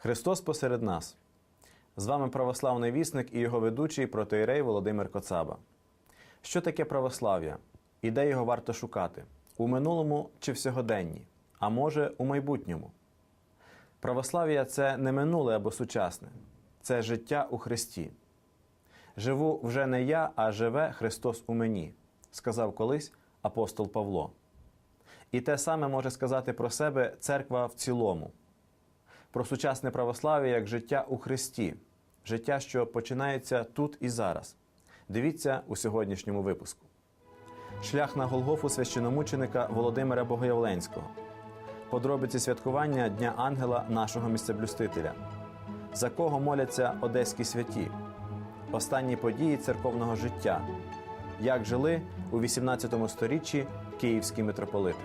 Христос посеред нас. З вами православний вісник і його ведучий протоїрей Володимир Коцаба. Що таке православ'я? І де його варто шукати? У минулому чи в сьогоденні? А може, у майбутньому? Православ'я це не минуле або сучасне, це життя у Христі. Живу вже не я, а живе Христос у мені, сказав колись апостол Павло. І те саме може сказати про себе церква в цілому, про сучасне православ'я як життя у Христі, життя, що починається тут і зараз. Дивіться у сьогоднішньому випуску. Шлях на Голгофу священомученика Володимира Богоявленського. Подробиці святкування Дня Ангела нашого місцеблюстителя. За кого моляться одеські святі. Останні події церковного життя. Як жили у 18 сторіччі київські митрополити.